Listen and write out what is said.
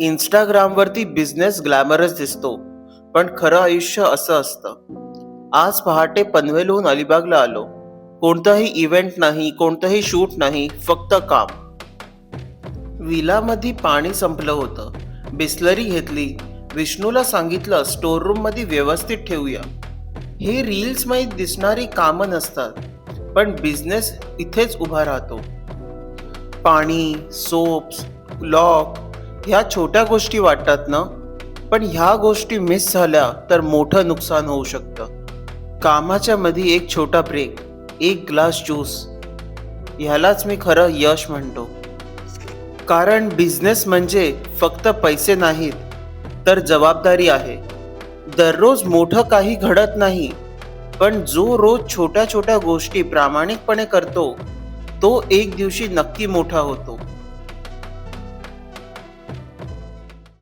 इंस्टाग्रामवरती business glamorous दिसतो पण खरं आयुष्य असं असतं. आज पहाटे पनवेलहून अलिबागला आलो. कोणताही इव्हेंट नाही कोणतंही शूट नाही फक्त काम. विलामध्ये पाणी संपलं होतं. बिस्लरी घेतली. विष्णूला सांगितलं स्टोर रूममध्ये व्यवस्थित ठेवूया. हे रील्स माहीत दिसणारी कामं नसतात पण बिझनेस इथेच उभा राहतो. पाणी सोप्स लॉक ह्या छोट्या गोष्टी वाटतात ना? पण ह्या गोष्टी मिस झाल्या तर मोठं नुकसान होऊ शकतं. कामाच्या मध्ये एक छोटा ब्रेक एक ग्लास ज्यूस ह्यालाच मी खरं यश म्हणतो. कारण बिझनेस म्हणजे फक्त पैसे नाहीत तर जबाबदारी आहे. दररोज मोठं काही घडत नाही पण जो रोज छोट्या छोट्या गोष्टी प्रामाणिकपणे करतो तो एक दिवशी नक्की मोठा होतो.